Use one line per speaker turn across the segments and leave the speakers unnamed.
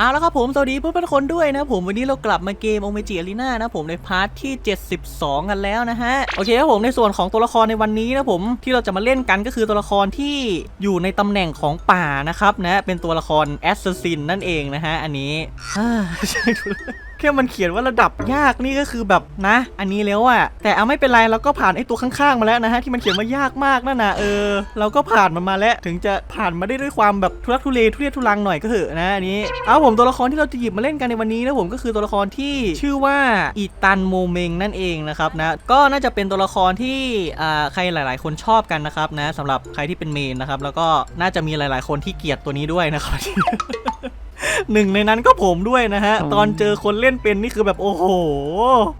เอาละครับผม สวัสดีเพื่อนๆคนด้วยนะผมวันนี้เรากลับมาเกมโอเมจิอารีนานะผมในพาร์ทที่ 72 กันแล้วนะฮะ โอเคครับผมในส่วนของตัวละครในวันนี้นะผมที่เราจะมาเล่นกันก็คือตัวละครที่อยู่ในตำแหน่งของป่านะครับนะเป็นตัวละครแอสซัสซินนั่นเองนะฮะอันนี้ แค่มันเขียนว่าระดับยากนี่ก็คือแบบนะ อันนี้แล้วอะแต่เอาไม่เป็นไรเราก็ผ่านไอ้ตัวข้างๆมาแล้วนะฮะที่มันเขียนว่ายากมากนั่นนะเออ เราก็ผ่านมันมาแล้วถึงจะผ่านมาได้ด้วยความแบบทุรักทุเลทุเรศทุรังหน่อยก็เถอะนะอันนี้เอาผมตัวละครที่เราจะหยิบมาเล่นกันในวันนี้นะผมก็คือตัวละครที่ชื่อว่าอีตันโมเมงนั่นเองนะครับนะก็น่าจะเป็นตัวละครที่อ่าใครหลาย ๆ คนชอบกันนะครับนะสำหรับใครที่เป็นเมนนะครับแล้วก็น่าจะมีหลาย ๆ คนที่เกลียดตัวนี้ด้วยนะครับ หนึ่งในนั้นก็ผมด้วยนะฮะ ตอนเจอคนเล่นเป็นนี่คือแบบโอ้โห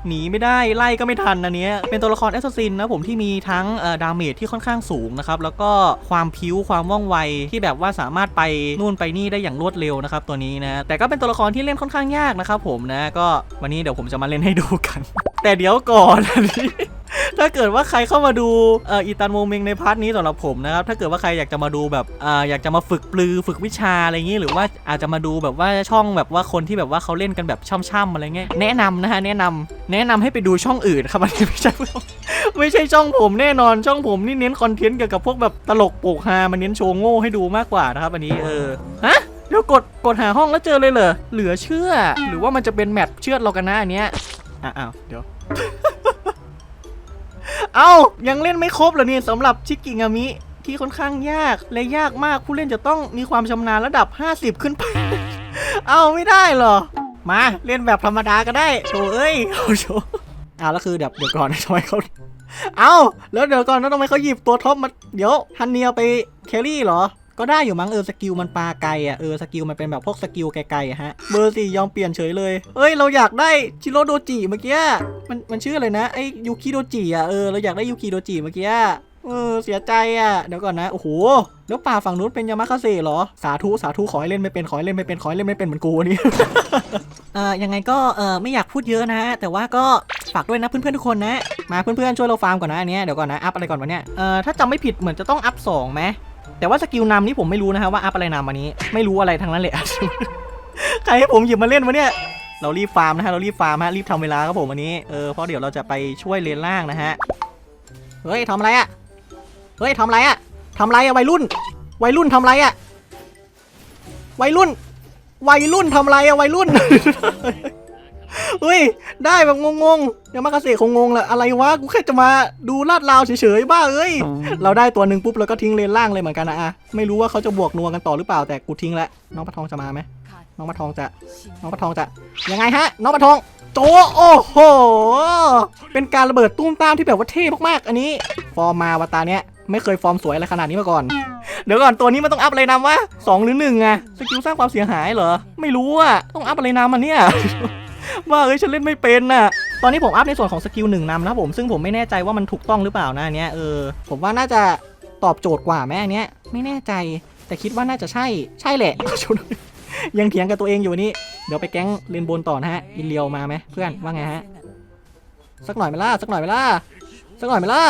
หนีไม่ได้ไล่ก็ไม่ทันอันเนี้ยเป็นตัวละครแอสซัสซินนะผมที่มีทั้งเอ่อดาเมจที่ค่อนข้างสูงนะครับ แล้วก็ความพิ้วความว่องไวที่แบบว่าสามารถไปนู่นไปนี่ได้อย่างรวดเร็วนะครับตัวนี้นะแต่ก็เป็นตัวละครที่เล่นค่อนข้างยากนะครับผมนะก็วันนี้เดี๋ยวผมจะมาเล่นให้ดูกัน แต่เดี๋ยวก่อนอันนี้ ถ้าเกิดว่าใครเข้ามาดูเอ่ออีตันโมเมงในพาร์ทนี้สำหรับผมนะครับถ้าเกิดว่าใครอยากจะมาดูแบบอ่าอยากจะมาฝึกปลือฝึกวิชาอะไรอย่างนี้ หรือว่าอาจจะมาดูแบบว่าช่องแบบว่าคนที่แบบว่าเขาเล่นกันแบบช่ำๆอะไรเงี้ยแนะนำนะฮะแนะนำแนะนำให้ไปดูช่องอื่นครับอันนี้ไม่ใช่ไม่ใช่ช่องผมแน่นอนช่องผมนี่เน้นคอนเทนต์เกี่ยวกับพวกแบบตลกโปกฮามันเน้นโชว์โง่ให้ดูมากกว่านะครับอันนี้เออฮะเดี๋ยวกดกดหาห้องแล้วเจอเลยเหรอเหลือเชื่อ หรือว่ามันจะเป็นแมทเชือดเรากันนะอันเนี้ยอ้าวเดี๋ยว เอ้ายังเล่นไม่ครบเหรอเนี่ยสำหรับชิกิงามิที่ค่อนข้างยากและยากมากผู้เล่นจะต้องมีความชำนาญระดับ 50 ขึ้นไป เอ้าไม่ได้เหรอ มาเล่นแบบธรรมดาก็ได้โชเอ้ยโอ้โหอ้าวแล้วคือเดี๋ยวเดี๋ยวก่อนทำไมเขาเอ้าแล้วเดี๋ยวก่อนแล้วทำไมเขาหยิบตัวท็อปมา เดี๋ยวฮันเนียไปแครี่เหรอ ก็ได้อยู่มั้งเออสกิลมันปลาไกลอะเออสกิลมันเป็นแบบพวกสกิลไกลๆฮะเบอร์สี่ยอมเปลี่ยนเฉยเลยเอ้ยเราอยากได้ชิโรโดจิเมื่อกี้มันมันชื่ออะไรนะไอยูคิโดจิอะเออเราอยากได้ยูคิโดจิเมื่อกี้เออเสียใจอะเดี๋ยวก่อนนะโอ้โหแล้วป่าฝั่งนู้นเป็นยามาคาเซเหรอสาธุสาธุขอให้เล่นไม่เป็นขอให้เล่นไม่เป็นขอให้เล่นไม่เป็นเหมือนกูนี่เอ่อยังไงก็เอ่อไม่อยากพูดเยอะนะแต่ว่าก็ฝากด้วยนะเพื่อนๆทุกคนนะมาเพื่อนๆช่วยเราฟาร์มก่อนนะอันเนี้ยเดี๋ยวก่อนนะอัพอะไรก่อนวะเนี่ยเอ่อถ้าจำไม่ผิดเหมือนจะต้องอัพสองไหม แต่ว่าสกิลนำนี่ผมไม่รู้นะฮะว่าอัพอะไรนำอันนี้ ไม่รู้อะไรทั้งนั้นเลยใครให้ผมหยิบมาเล่นวะเนี่ยเรารีบฟาร์มนะฮะเรารีบฟาร์มฮะรีบทำเวลาครับผมอันนี้เออเพราะเดี๋ยวเราจะไปช่วยเลนล่างนะฮะเฮ้ยทำอะไรอะเฮ้ยทำอะไรอะทำอะไรอะวัยรุ่น วัยรุ่นทำอะไรอะวัยรุ่น วัยรุ่นทำอะไรอะวัยรุ่น เฮ้ย ได้แบบงงๆยังมากระเสกคงงงแหละอะไรวะ กูแค่จะมาดูลาดราวเฉยๆ บ้าเอ้ย เราได้ตัวหนึ่งปุ๊บแล้วก็ทิ้งเลนล่างเลยเหมือนกันนะอะไม่รู้ว่าเขาจะบวกนัวกันต่อหรือเปล่าแต่กูทิ้งแล้วน้องปะทองจะมาไหมน้องปะทองจะ น้องปะทองจะ ยังไงฮะ น้องปะทอง โจโอ้โห เป็นการระเบิดตุ้มตามที่แบบว่าเท่มากๆ อันนี้ ฟอร์มมาวาตาเนี้ยไม่เคยฟอร์มสวยอะไรขนาดนี้มาก่อน เดี๋ยวก่อนตัวนี้มันต้องอัพอะไรนำวะสองหรือหนึ่งอะสกิลสร้างความเสียหายเหรอ ไม่รู้อะต้องอัพอะไรนำมันเนี่ย ว่าเอ้ยฉันเล่นไม่เป็นน่ะ ตอนนี้ผมอัพในส่วนของสกิลหนึ่งนำนะครับผมซึ่งผมไม่แน่ใจว่ามันถูกต้องหรือเปล่านะอันเนี้ยเออผมว่าน่าจะตอบโจทย์กว่าไหมอันเนี้ยไม่แน่ใจแต่คิดว่าน่าจะใช่ใช่แหละ ยังเถียงกับตัวเองอยู่นี่เดี๋ยวไปแก๊งเลนบนต่อนะฮะอินเลียวมาไหมเพื่อนว่าไงฮะสักหน่อยไหมล่ะสักหน่อยไหมล่ะสักหน่อยไหมล่ะ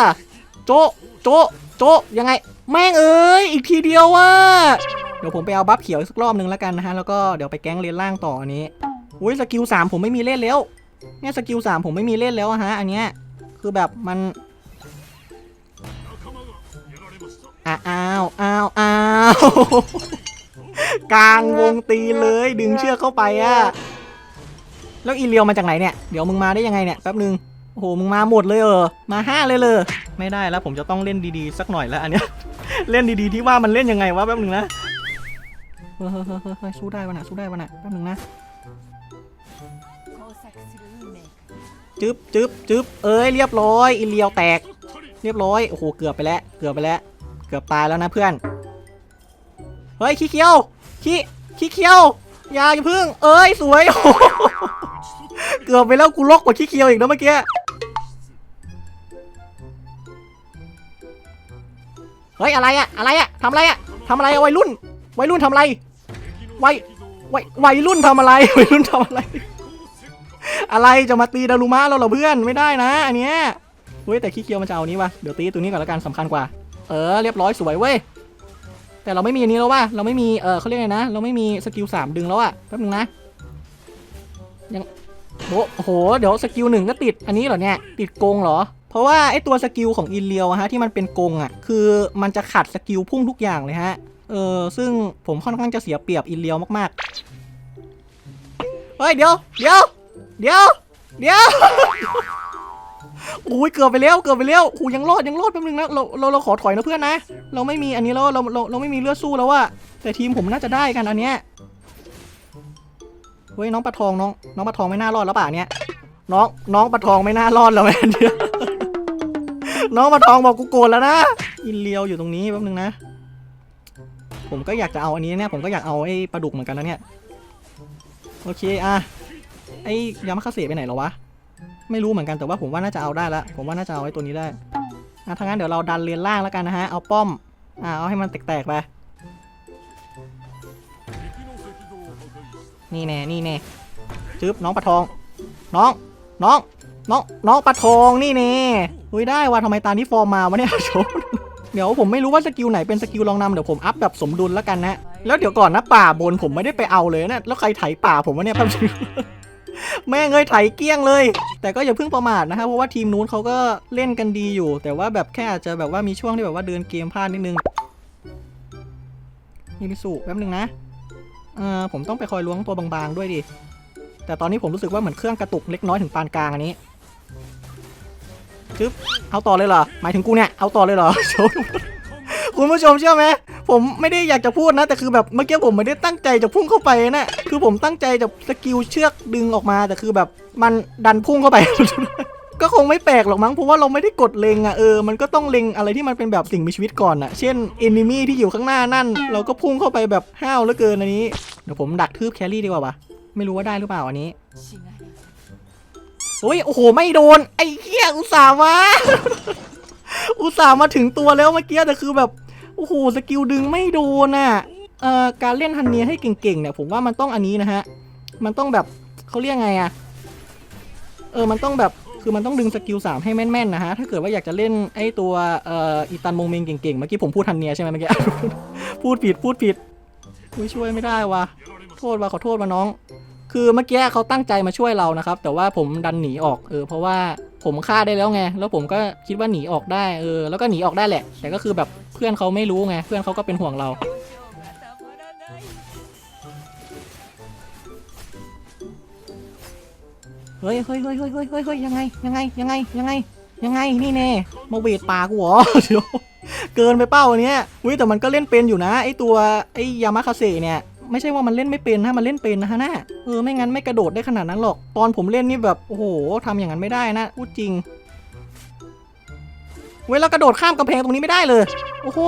โจะโจะโจะยังไง แม่งเอ้ยอีกทีเดียวว่ะเดี๋ยวผมไปเอาบัฟเขียวอีกสักรอบหนึ่งแล้วกันนะฮะแล้วก็เดี๋ยวไปแก๊งเลนล่างต่ออันนี้ อุ้ยสกิลสามผมไม่มีเล่นแล้ว เนี่ยสกิลสามผมไม่มีเล่นแล้วอะฮะ อันเนี้ยคือแบบมันอ้าวอ้าวอ้าวกลางวงตีเลยดึงเชือกเข้าไปอะแล้วอีเลียวมาจากไหนเนี่ย เดี๋ยวมึงมาได้ยังไงเนี่ยแป๊บนึงโอ้โหมึงมาหมดเลยเออมาห้าเลยเลยไม่ได้แล้วผมจะต้องเล่นดีๆสักหน่อยแล้วอันเนี้ยเล่นดีๆที่ว่ามันเล่นยังไงวะแป๊บนึงนะเฮ้ยเฮ้ยเฮ้ยสู้ได้วะนะสู้ได้วะนะแป๊บนึงนะ จึ๊บจึ๊บจึ๊บเอ้ยเรียบร้อยอิเลียวแตก เรียบร้อยโอ้โหเกือบไปแล้วเกือบไปแล้ว เกือบตายแล้วนะเพื่อนเฮ้ยขี้เคี้ยวขี้ขี้เคี้ยวอย่าอย่าพึ่ง เอ้ยสวยเกือบไปแล้วกูลกกว่าขี้เคี้ยวอีกนะเมื่อกี้เฮ้ยอะไรอะอะไรอะทำอะไรอะทำอะไรวัยรุ่นวัยรุ่นทำอะไรวัยวัยวัยรุ่นทำอะไรวัยรุ่นทำอะไร อะไรจะมาตีดารุมะเราเหรอเพื่อนไม่ได้นะอันเนี้ยเฮ้ยแต่ขี้เกียวมันจะเอานี้วะเดี๋ยวตีตัวนี้ก่อนละกันสำคัญกว่า เออเรียบร้อยสวยเว้ยแต่เราไม่มีอันนี้แล้วว่าเราไม่มีเออเขาเรียกไงนะเราไม่มีสกิลสามดึงแล้วอะแป๊บนึงนะยังโอ้โหเดี๋ยวสกิลหนึ่งก็ติดอันนี้เหรอเนี่ยติดโกงเหรอเพราะว่าไอตัวสกิลของอินเลียวฮะที่มันเป็นกงอะคือมันจะขัดสกิลพุ่งทุกอย่างเลยฮะเออซึ่งผมค่อนข้างจะเสียเปรียบอินเลียวมากๆเฮ้ยเดี๋ยวเดี๋ยว เดี๋ยว เดี๋ยวโอ้ยเกือบไปแล้วเกือบไปแล้วโอ้ยยังรอดยังรอดแป๊บนึงนะเราเราเราขอถอยนะเพื่อนนะ เราไม่มีอันนี้แล้วเราเราเราไม่มีเลือดสู้แล้วอะแต่ทีมผมน่าจะได้กันอันเนี้ยเฮ้ยน้องปลาทองน้องน้องปลาทองไม่น่ารอดแล้วป่ะเนี้ยน้องน้องปลาทองไม่น่ารอดแล้วแม่เนี่ยน้องปลาทองบอกกูโกรธแล้วนะอินเลียวอยู่ตรงนี้แป๊บนึงนะ ผมก็อยากจะเอาอันนี้เนี่ยผมก็อยากเอาไอ้ปลาดุกเหมือนกันนะเนี่ยโอเคอะ ไอ้ยามาคาเสะไปไหนแล้วะ ไม่รู้เหมือนกันแต่ว่าผมว่าน่าจะเอาได้ละ ผมว่าน่าจะเอาไอ้ตัวนี้ได้อะถ้างั้นเดี๋ยวเราดันเลนล่างแล้วกันนะฮะ เอาป้อม อ่าเอาให้มันแตกๆไป นี่แน่ นี่แน่จึ๊บน้องปลาทอง น้อง น้อง น้อง น้องปลาทองนี่แน่อุ้ยได้ว่าทำไมตานี้ฟอร์มมาวะเนี่ยโชว์เดี๋ยวผมไม่รู้ว่าสกิลไหนเป็นสกิลรองนำเดี๋ยวผมอัพแบบสมดุลแล้วกันนะ แล้วเดี๋ยวก่อนนะป่าบนผมไม่ได้ไปเอาเลยนะ แล้วใครไถป่าผมวะเนี่ยแป๊บนึง แม่งเอ้ยไถเกี้ยงเลย แต่ก็อย่าเพิ่งประมาทนะครับเพราะว่าทีมนู้นเขาก็เล่นกันดีอยู่ แต่ว่าแบบแค่อาจจะแบบว่ามีช่วงที่แบบว่าเดินเกมพลาดนิดนึงนี่มิสุแป๊บนึงนะเออผมต้องไปคอยล้วงตัวบางๆด้วยดิ แต่ตอนนี้ผมรู้สึกว่าเหมือนเครื่องกระตุกเล็กน้อยถึงปานกลางอันนี้จึ๊บเอาต่อเลยเหรอ หมายถึงกูเนี่ย เอาต่อเลยเหรอ คุณผู้ชมเชื่อไหม ผมไม่ได้อยากจะพูดนะ แต่คือแบบเมื่อกี้ผมไม่ได้ตั้งใจจะพุ่งเข้าไปนะคือผมตั้งใจจะสกิลเชือกดึงออกมา แต่คือแบบมันดันพุ่งเข้าไป ก็คงไม่แปลกหรอกมั้งเพราะว่าเราไม่ได้กดเล็งอะเออมันก็ต้องเล็งอะไรที่มันเป็นแบบสิ่งมีชีวิตก่อนอะเช่นเอนนิมี่ที่อยู่ข้างหน้านั่น เราก็พุ่งเข้าไปแบบห้าวเหลือเกินอันนี้เดี๋ยวผมดักทืบแครี่ดีกว่าวะไม่รู้ว่าได้หรือเปล่าอันนี้โอ้ยโอ้โหไม่โดนไอ้เหี้ยอุตส่าห์มาอุตส่าห์มาถึงตัวแล้วเมื่อกี้แต่คือแบบ อ้โหสกิลดึงไม่โดนอะเอ่อการเล่นฮันเนียให้เก่งๆเนี่ยผมว่ามันต้องอันนี้นะฮะ มันต้องแบบเขาเรียกไงอะ เออมันต้องแบบคือมันต้องดึงสกิลสามให้แม่นๆนะฮะ ถ้าเกิดว่าอยากจะเล่นไอ้ตัวเอ่ออีตันมงเมงเก่งๆ เมื่อกี้ผมพูดฮันเนียใช่ไหมเมื่อกี้ พูดผิดพูดผิดอุ๊ยช่วยไม่ได้วะโทษวะขอโทษวะน้อง คือเมื่อกี้เขาตั้งใจมาช่วยเรานะครับ แต่ว่าผมดันหนีออกเออเพราะว่าผมฆ่าได้แล้วไง แล้วผมก็คิดว่าหนีออกได้เออแล้วก็หนีออกได้แหละ แต่ก็คือแบบเพื่อนเขาไม่รู้ไงเพื่อนเขาก็เป็นห่วงเรา เฮ้ยเฮ้ยเฮ้ยเฮ้ยเฮ้ยเฮ้ยเฮ้ยยังไงยังไงยังไงยังไงยังไงนี่แน่มาเวทปากูเหรอเดี๋ยวเกินไปเป้าอันเนี้ยอุ้ยแต่มันก็เล่นเป็นอยู่นะไอตัวไอยามาคาเซเนี่ย ไม่ใช่ว่ามันเล่นไม่เป็นนะมันเล่นเป็นนะฮะน่าเออไม่งั้นไม่กระโดดได้ขนาดนั้นหรอก ตอนผมเล่นนี่แบบโอ้โหทำอย่างนั้นไม่ได้นะพูดจริง เว้ยเรากระโดดข้ามกำแพงตรงนี้ไม่ได้เลย โอ้โห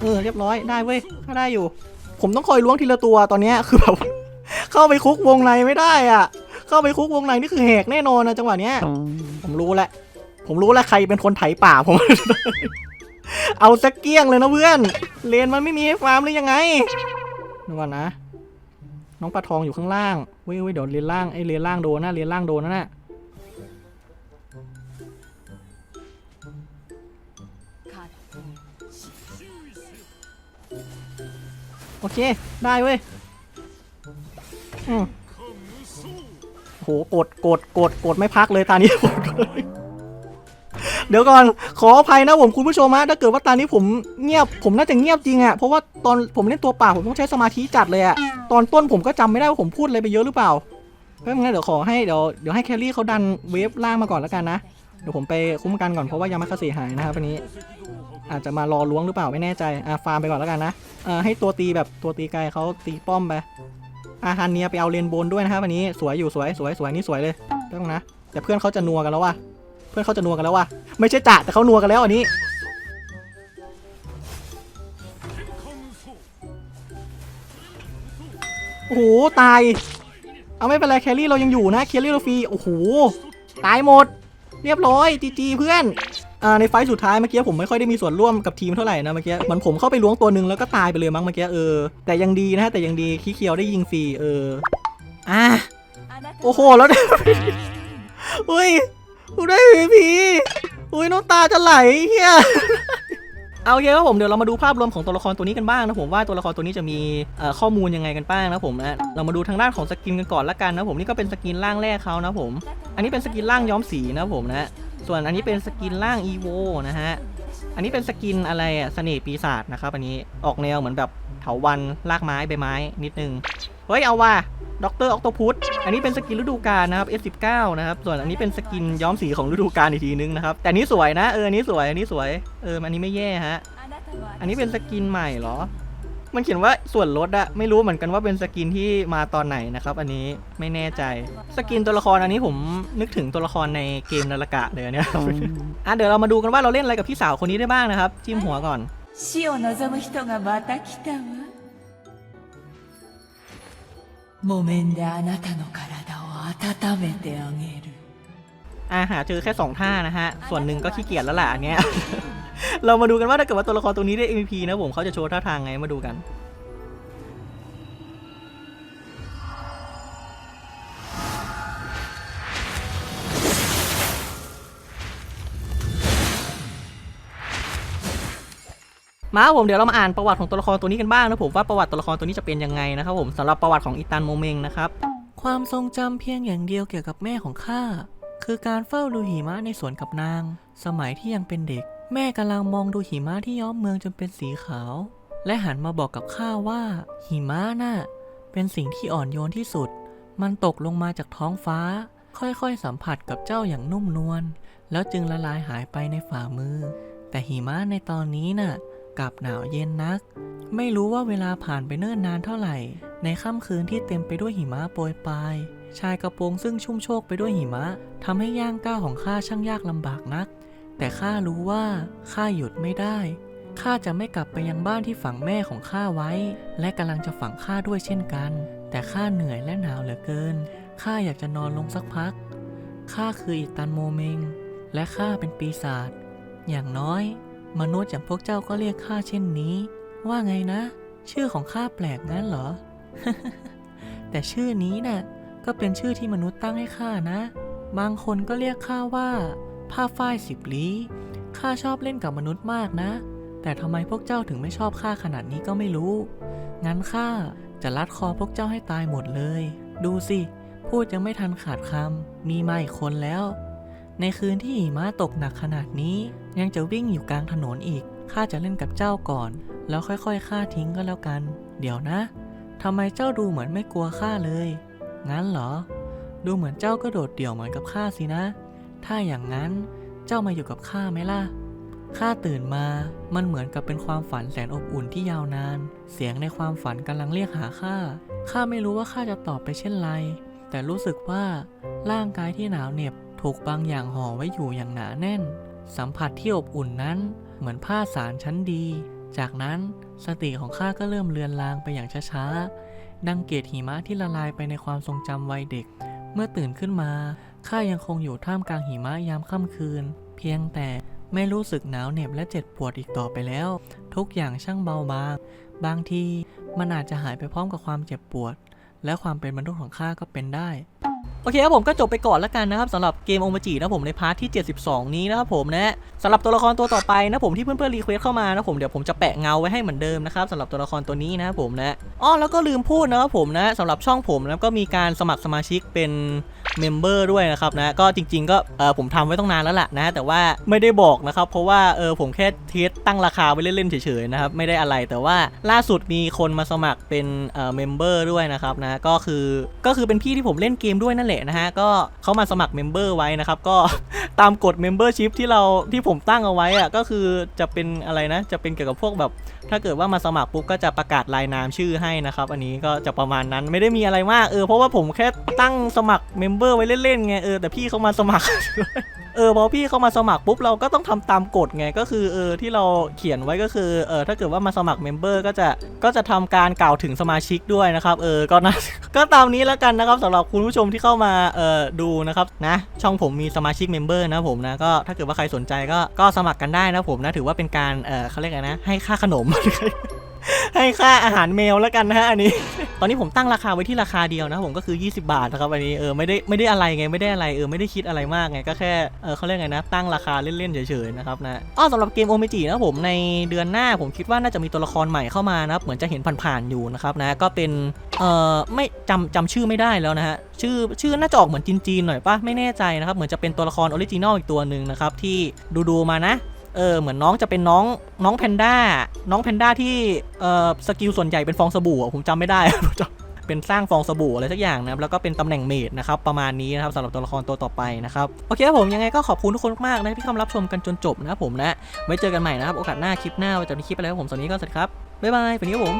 เออเรียบร้อยได้เว้ยก็ได้อยู่ ผมต้องคอยล้วงทีละตัวตอนนี้คือแบบเข้าไปคุกวงในไม่ได้อะ เข้าไปคุกวงในนี่คือแหกแน่นอนนะจังหวะเนี้ย ผมรู้แล้วผมรู้แล้วใครเป็นคนไถป่าผม เอาสักเกี้ยงเลยนะเพื่อน เลนมันไม่มีให้ฟาร์มหรือยังไงดูก่อนนะ น้องปลาทองอยู่ข้างล่างเว้ยเว้ยเดี๋ยวเลนล่างไอ้เลนล่างโดนนะเลนล่างโดนนะน่ะโอเค ได้เว้ย อืมโหกดกดกดกดไม่พักเลยตานี้กดเลยเดี๋ยวก่อนขออภัยนะผมคุณผู้ชมฮะถ้าเกิดว่าตานี้ผมเงียบผมน่าจะเงียบจริงอะเพราะว่าตอนผมเล่นตัวป่าผมต้องใช้สมาธิจัดเลยอะตอนต้นผมก็จำไม่ได้ว่าผมพูดอะไรไปเยอะหรือเปล่าเพราะงั้นเดี๋ยวขอให้เดี๋ยวเดี๋ยวให้แคลรี่เขาดันเวฟล่างมาก่อนแล้วกันนะเดี๋ยวผมไปคุ้มกันก่อนเพราะว่ายามาคาเสีหายนะครับวันนี้ อาจจะมารอล้วงหรือเปล่าไม่แน่ใจอะฟาร์มไปก่อนแล้วกันนะอ่อให้ตัวตีแบบตัวตีไกลเขาตีป้อมไป อาฮันเนียไปเอาเลนโบนด้วยนะครับวันนี้สวยอยู่สวยสวยสวยนี่สวยเลยต้องนะแต่เพื่อนเขาจะนัวกันแล้วว่ะเพื่อนเขาจะนัวกันแล้วว่ะไม่ใช่จ่าแต่เขานัวกันแล้วอันนี้โอ้โหตาย เอาไม่เป็นไรแครี่เรายังอยู่นะแครี่เราฟรีโอ้โหตายหมด เรียบร้อยจีจีเพื่อน ในไฟสุดท้ายเมื่อกี้ผมไม่ค่อยได้มีส่วนร่วมกับทีมเท่าไหร่นะเมื่อกี้มันผมเข้าไปล้วงตัวหนึ่งแล้วก็ตายไปเลยมั้งเมื่อกี้เออแต่ยังดีนะฮะแต่ยังดีคีเคียวได้ยิงฟรีเอออะโอ้โหแล้วอุ้ยกูได้พีอุ้ยน้ำตาจะไหลเฮียเอาโอเคครับผมเดี๋ยวเรามาดูภาพรวมของตัวละครตัวนี้กันบ้างนะผมว่าตัวละครตัวนี้จะมีข้อมูลยังไงกันบ้างนะผมนะเรามาดูทางด้านของสกินกันก่อนละกันนะผมนี่ก็เป็นสกินร่างแรกเขานะผม อันนี้เป็นสกินร่างย้อมสีนะผมนะ ส่วนอันนี้เป็นสกินล่างอีโวนะฮะ อันนี้เป็นสกินอะไรอะเสน่ห์ปีศาจนะครับ อันนี้ออกแนวเหมือนแบบเถาวันลากไม้ใบไม้นิดนึง เฮ้ยเอาว่ะด็อกเตอร์ออกโตพุธอันนี้เป็นสกินฤดูกาลนะครับ F19 นะครับ ส่วนอันนี้เป็นสกินย้อมสีของฤดูกาลอีกทีนึงนะครับ แต่นี้สวยนะ เออ อันนี้สวย อันนี้สวย เออ อันนี้ไม่แย่ฮะ อันนี้เป็นสกินใหม่เหรอ มันเขียนว่าส่วนลดอะไม่รู้เหมือนกันว่าเป็นสกินที่มาตอนไหนนะครับ อันนี้ไม่แน่ใจ สกินตัวละครอันนี้ผมนึกถึงตัวละครในเกมนาฬิกะเลยอันเนี่ย อ่ะเดี๋ยวเรามาดูกันว่าเราเล่นอะไรกับพี่สาวคนนี้ได้บ้างนะครับ จิ้มหัวก่อน
死を望む人がまた来たわ木綿であなたの体を温めてあげる
อ่าหาเจอแค่สองท่านะฮะ ส่วนหนึ่งก็ขี้เกียจแล้วล่ะอันเนี้ย เรามาดูกันว่าถ้าเกิดว่าตัวละครตัวนี้ได้ MVP นะผมเขาจะโชว์ท่าทางไงมาดูกันมาครับผมเดี๋ยวเรามาอ่านประวัติของตัวละครตัวนี้กันบ้างนะผมว่าประวัติตัวละครตัวนี้จะเป็นยังไงนะครับผมสำหรับประวัติของอิตันโมเมงนะครับความทรงจำเพียงอย่างเดียวเกี่ยวกับแม่ของข้าคือการเฝ้าดูหิมะในสวนกับนาง สมัยที่ยังเป็นเด็ก แม่กำลังมองดูหิมะที่ย้อมเมืองจนเป็นสีขาว และหันมาบอกกับข้าว่า หิมะน่ะเป็นสิ่งที่อ่อนโยนที่สุด มันตกลงมาจากท้องฟ้า ค่อยๆสัมผัสกับเจ้าอย่างนุ่มนวลแล้วจึงละลายหายไปในฝ่ามือ แต่หิมะในตอนนี้น่ะกลับหนาวเย็นนัก ไม่รู้ว่าเวลาผ่านไปเนิ่นนานเท่าไหร่ ในค่ำคืนที่เต็มไปด้วยหิมะโปรยปลายชายกระโปรงซึ่งชุ่มโชกไปด้วยหิมะทำให้ย่างก้าวของข้าช่างยากลำบากนัก แต่ข้ารู้ว่าข้าหยุดไม่ได้ข้าจะไม่กลับไปยังบ้านที่ฝังแม่ของข้าไว้ และกำลังจะฝังข้าด้วยเช่นกัน แต่ข้าเหนื่อยและหนาวเหลือเกินข้าอยากจะนอนลงสักพักข้าคืออิตันโมเมง และข้าเป็นปีศาจอย่างน้อย มนุษย์อย่างพวกเจ้าก็เรียกข้าเช่นนี้ ว่าไงนะ ชื่อของข้าแปลกงั้นเหรอ แต่ชื่อนี้น่ะก็เป็นชื่อที่มนุษย์ตั้งให้ข้านะ บางคนก็เรียกข้าว่า ผ้าฝ้ายสิบลี้ข้าชอบเล่นกับมนุษย์มากนะ แต่ทำไมพวกเจ้าถึงไม่ชอบข้าขนาดนี้ก็ไม่รู้ งั้นข้าจะลัดคอพวกเจ้าให้ตายหมดเลย ดูสิ พูดยังไม่ทันขาดคำ มีมาอีกคนแล้ว ในคืนที่หิมะตกหนักขนาดนี้ ยังจะวิ่งอยู่กลางถนนอีก ข้าจะเล่นกับเจ้าก่อน แล้วค่อยๆฆ่าทิ้งก็แล้วกัน เดี๋ยวนะทำไมเจ้าดูเหมือนไม่กลัวข้าเลย งั้นเหรอ ดูเหมือนเจ้าก็โดดเดี่ยวเหมือนกับข้าสินะ ถ้าอย่างนั้นเจ้ามาอยู่กับข้าไหมล่ะ ข้าตื่นมา มันเหมือนกับเป็นความฝันแสนอบอุ่นที่ยาวนาน เสียงในความฝันกำลังเรียกหาข้า ข้าไม่รู้ว่าข้าจะตอบไปเช่นไร แต่รู้สึกว่าร่างกายที่หนาวเหน็บถูกบางอย่างห่อไว้อยู่อย่างหนาแน่น สัมผัสที่อบอุ่นนั้นเหมือนผ้าสารชั้นดี จากนั้นสติของข้าก็เริ่มเลือนลางไปอย่างช้าๆ ดังเกล็ดหิมะที่ละลายไปในความทรงจำวัยเด็ก เมื่อตื่นขึ้นมาข้ายังคงอยู่ท่ามกลางหิมะยามค่ำคืน เพียงแต่ไม่รู้สึกหนาวเหน็บและเจ็บปวดอีกต่อไปแล้ว ทุกอย่างช่างเบาบาง บางทีมันอาจจะหายไปพร้อมกับความเจ็บปวด และความเป็นมนุษย์ของข้าก็เป็นได้ โอเคครับผมก็จบไปก่อนแล้วกันนะครับสำหรับเกมโอมาจินะผมในพาร์ทที่ 72 นี้นะครับผมนะสำหรับตัวละครตัวต่อไปนะผมที่เพื่อนๆรีเควสเข้ามานะผมเดี๋ยวผมจะแปะเงาไว้ให้เหมือนเดิมนะครับสำหรับตัวละครตัวนี้นะครับผมนะอ้อแล้วก็ลืมพูดนะครับผมนะสำหรับช่องผมนะก็มีการสมัครสมาชิกเป็นเมมเบอร์ด้วยนะครับนะก็จริง ๆ ก็เออผมทำไว้ต้องนานแล้วล่ะนะแต่ว่าไม่ได้บอกนะครับ เพราะว่าเออผมแค่เทสตั้งราคาไว้เล่นๆเฉยๆนะครับไม่ได้อะไรแต่ว่าล่าสุดมีคนมาสมัครเป็นเออเมมเบอร์ด้วยนะครับนะก็คือก็คือเป็นพี่ที่ผมเล่นเกมด้วยนั่นแหละนะฮะก็เขามาสมัครเมมเบอร์ไว้นะครับก็ตามกฎ Membership ที่เราที่ผมตั้งเอาไว้อะก็คือจะเป็นอะไรนะ จะเป็นเกี่ยวกับพวกแบบ ถ้าเกิดว่ามาสมัครปุ๊บก็จะประกาศรายนามชื่อให้นะครับ อันนี้ก็จะประมาณนั้นไม่ได้มีอะไรมากเออเพราะว่าผมแค่ตั้งสมัครเมมเบอร์ไว้เล่นๆไงเออแต่พี่เขามาสมัคร เออพอพี่เข้ามาสมัครปุ๊บเราก็ต้องทำตามกฎไงก็คือเออที่เราเขียนไว้ก็คือเออถ้าเกิดว่ามาสมัครเมมเบอร์ก็จะก็จะทำการกล่าวถึงสมาชิกด้วยนะครับเออก็นะก็ตามนี้แล้วกันนะครับสำหรับคุณผู้ชมที่เข้ามาเออดูนะครับนะ ช่องผมมีสมาชิกเมมเบอร์นะผมนะก็ถ้าเกิดว่าใครสนใจก็ก็สมัครกันได้นะผมนะถือว่าเป็นการเออเขาเรียกไรนะให้ค่าขนม ให้ค่าอาหารแมวแล้วกันนะฮะอันนี้ ตอนนี้ผมตั้งราคาไว้ที่ราคาเดียวนะผมก็คือ 20 บาทนะครับอันนี้เออไม่ได้ไม่ได้อะไรไงไม่ได้อะไรเออไม่ได้คิดอะไรมากไงก็แค่เออเขาเรียกไงนะตั้งราคาเล่นๆเฉยๆนะครับนะอ้อสำหรับเกมโอเมจินะผมในเดือนหน้าผมคิดว่าน่าจะมีตัวละครใหม่เข้ามานะครับเหมือนจะเห็นผ่านๆอยู่นะครับนะก็เป็นเออไม่จำจำชื่อไม่ได้แล้วนะฮะชื่อชื่อน่าจะออกเหมือนจีนๆหน่อยปะไม่แน่ใจนะครับเหมือนจะเป็นตัวละครออริจินอลอีกตัวหนึ่งนะครับที่ดูๆมานะ เออเหมือนน้องจะเป็นน้องน้องแพนด้าน้องแพนด้าที่เออสกิลส่วนใหญ่เป็นฟองสบู่ผมจำไม่ได้เป็นสร้างฟองสบู่อะไรสักอย่างนะแล้วก็เป็นตำแหน่งเมดนะครับประมาณนี้นะครับสำหรับตัวละครตัวต่อไปนะครับโอเคครับผมยังไงก็ขอบคุณทุกคนมากนะที่เข้ามารับชมกันจนจบนะผมนะไว้เจอกันใหม่นะครับโอกาสหน้าคลิปหน้าจะมีคลิปอะไรผมสวัสดีก็สวัสดีครับบ๊ายบายเป็นนี้ครับผม